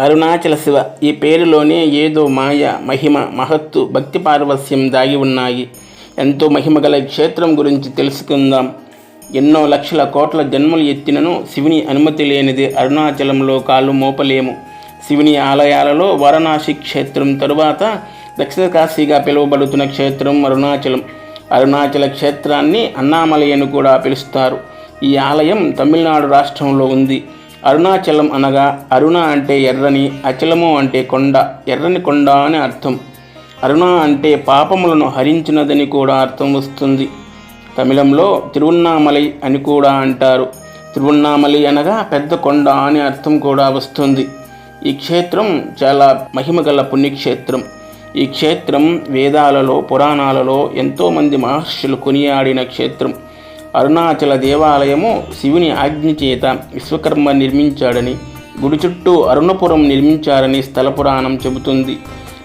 అరుణాచల శివ. ఈ పేరులోనే ఏదో మాయ మహిమ మహత్తు భక్తి పార్వస్యం దాగి ఉన్నాయి. ఎంతో మహిమ గల క్షేత్రం గురించి తెలుసుకుందాం. ఎన్నో లక్షల కోట్ల జన్మలు ఎత్తినను శివుని అనుమతి లేనిది అరుణాచలంలో కాళ్ళు మోపలేము. శివుని ఆలయాలలో వారణాసి క్షేత్రం తరువాత దక్షిణ కాశీగా పిలువబడుతున్న క్షేత్రం అరుణాచలం. అరుణాచల క్షేత్రాన్ని అన్నామలై అని కూడా పిలుస్తారు. ఈ ఆలయం తమిళనాడు రాష్ట్రంలో ఉంది. అరుణాచలం అనగా అరుణ అంటే ఎర్రని అచలము అంటే కొండ ఎర్రని కొండ అని అర్థం. అరుణ అంటే పాపములను హరించినదని కూడా అర్థం వస్తుంది. తమిళంలో తిరువన్నామలై అని కూడా అంటారు. తిరువన్నామలై అనగా పెద్ద కొండ అని అర్థం కూడా వస్తుంది. ఈ క్షేత్రం చాలా మహిమగల పుణ్యక్షేత్రం. ఈ క్షేత్రం వేదాలలో పురాణాలలో ఎంతోమంది మహర్షులు కొనియాడిన క్షేత్రం. అరుణాచల దేవాలయము శివుని ఆజ్ఞ చేత విశ్వకర్మ నిర్మించాడని గుడి చుట్టూ అరుణపురం నిర్మించారని స్థల పురాణం చెబుతుంది.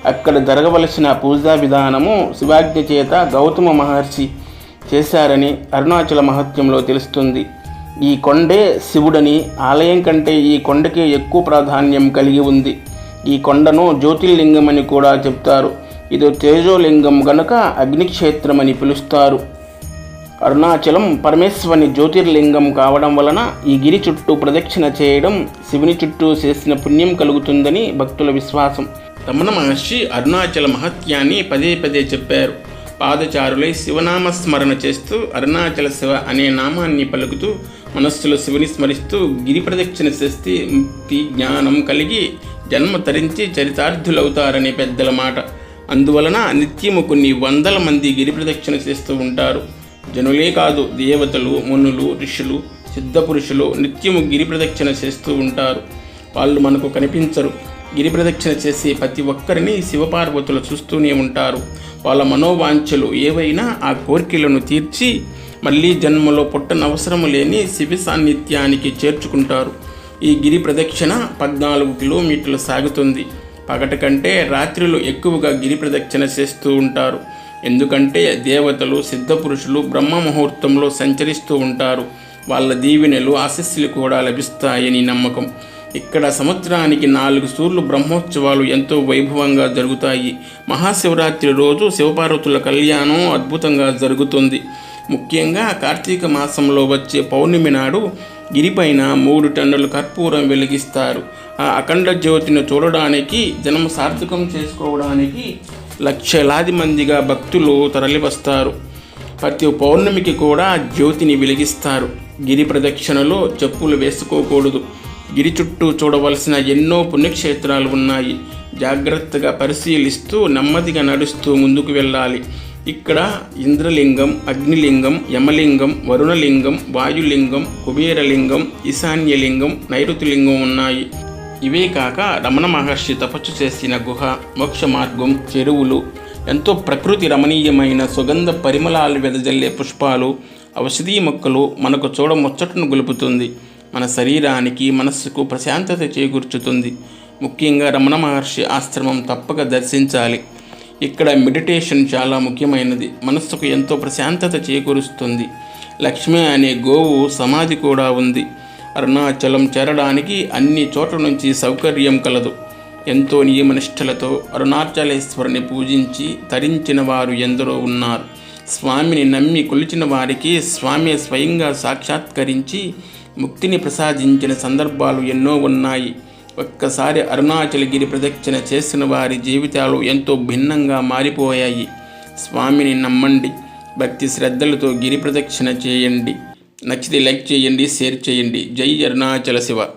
అక్కడ జరగవలసిన పూజా విధానము శివాజ్ఞ చేత గౌతమ మహర్షి చేశారని అరుణాచల మహత్యంలో తెలుస్తుంది. ఈ కొండే శివుడని ఆలయం కంటే ఈ కొండకే ఎక్కువ ప్రాధాన్యం కలిగి ఉంది. ఈ కొండను జ్యోతిర్లింగం అని కూడా చెప్తారు. ఇది తేజోలింగం గనుక అగ్నిక్షేత్రం అని పిలుస్తారు. అరుణాచలం పరమేశ్వరుని జ్యోతిర్లింగం కావడం వలన ఈ గిరి చుట్టూ ప్రదక్షిణ చేయడం శివుని చుట్టూ చేసిన పుణ్యం కలుగుతుందని భక్తుల విశ్వాసం. రమణ మహర్షి అరుణాచల మహత్యాన్ని పదే పదే చెప్పారు. పాదచారులై శివనామ స్మరణ చేస్తూ అరుణాచల శివ అనే నామాన్ని పలుకుతూ మనస్సులో శివుని స్మరిస్తూ గిరి ప్రదక్షిణ చేస్తే ముక్తి జ్ఞానం కలిగి జన్మ తరించి చరితార్థులవుతారనే పెద్దల మాట. అందువలన నిత్యము కొన్ని వందల మంది గిరి ప్రదక్షిణ చేస్తూ ఉంటారు. జనులే కాదు దేవతలు మునులు ఋషులు సిద్ధపురుషులు నిత్యము గిరి ప్రదక్షిణ చేస్తూ ఉంటారు. వాళ్ళు మనకు కనిపించరు. గిరి ప్రదక్షిణ చేసే ప్రతి ఒక్కరిని శివపార్వతులు చూస్తూనే ఉంటారు. వాళ్ళ మనోవాంఛలు ఏవైనా ఆ కోరికలను తీర్చి మళ్ళీ జన్మలో పుట్టనవసరము లేని శివ సాన్నిధ్యానికి చేర్చుకుంటారు. ఈ గిరి ప్రదక్షిణ పద్నాలుగు కిలోమీటర్లు సాగుతుంది. పగట కంటే రాత్రులు ఎక్కువగా గిరి ప్రదక్షిణ చేస్తూ ఉంటారు. ఎందుకంటే దేవతలు సిద్ధపురుషులు బ్రహ్మ ముహూర్తంలో సంచరిస్తూ ఉంటారు. వాళ్ళ దీవెనలు ఆశస్సులు కూడా లభిస్తాయని నమ్మకం. ఇక్కడ సంవత్సరానికి నాలుగు సూర్లు బ్రహ్మోత్సవాలు ఎంతో వైభవంగా జరుగుతాయి. మహాశివరాత్రి రోజు శివపార్వతుల కళ్యాణం అద్భుతంగా జరుగుతుంది. ముఖ్యంగా కార్తీక మాసంలో వచ్చే పౌర్ణమి నాడు గిరిపైన మూడు టన్నుల కర్పూరం వెలిగిస్తారు. ఆ అఖండ జ్యోతిని చూడడానికి జనం సార్థకం చేసుకోవడానికి లక్షలాది మందిగా భక్తులు తరలివస్తారు. ప్రతి పౌర్ణమికి కూడా జ్యోతిని వెలిగిస్తారు. గిరి ప్రదక్షిణలో చెప్పులు వేసుకోకూడదు. గిరి చుట్టూ చూడవలసిన ఎన్నో పుణ్యక్షేత్రాలు ఉన్నాయి. జాగ్రత్తగా పరిశీలిస్తూ నెమ్మదిగా నడుస్తూ ముందుకు వెళ్ళాలి. ఇక్కడ ఇంద్రలింగం అగ్నిలింగం యమలింగం వరుణలింగం వాయులింగం కుబేరలింగం ఈశాన్యలింగం నైరుతిలింగం ఉన్నాయి. ఇవే కాక రమణ మహర్షి తపస్సు చేసిన గుహ మోక్ష మార్గం చెరువులు ఎంతో ప్రకృతి రమణీయమైన సుగంధ పరిమళాలు వెదజల్లే పుష్పాలు ఔషధీ మొక్కలు మనకు చూడ ముచ్చటను గొలుపుతుంది. మన శరీరానికి మనస్సుకు ప్రశాంతత చేకూర్చుతుంది. ముఖ్యంగా రమణ మహర్షి ఆశ్రమం తప్పక దర్శించాలి. ఇక్కడ మెడిటేషన్ చాలా ముఖ్యమైనది. మనస్సుకు ఎంతో ప్రశాంతత చేకూరుస్తుంది. లక్ష్మి అనే గోవు సమాధి కూడా ఉంది. అరుణాచలం చేరడానికి అన్ని చోట్ల నుంచి సౌకర్యం కలదు. ఎంతో నియమనిష్టలతో అరుణాచలేశ్వరుని పూజించి తరించిన వారు ఎందరో ఉన్నారు. స్వామిని నమ్మి కొలిచిన వారికి స్వామి స్వయంగా సాక్షాత్కరించి ముక్తిని ప్రసాదించిన సందర్భాలు ఎన్నో ఉన్నాయి. ఒక్కసారి అరుణాచలగిరి ప్రదక్షిణ చేసిన వారి జీవితాలు ఎంతో భిన్నంగా మారిపోయాయి. స్వామిని నమ్మండి. భక్తి శ్రద్ధలతో గిరి ప్రదక్షిణ చేయండి. నచ్చితే లైక్ చేయండి షేర్ చేయండి. జై అరుణాచల శివ.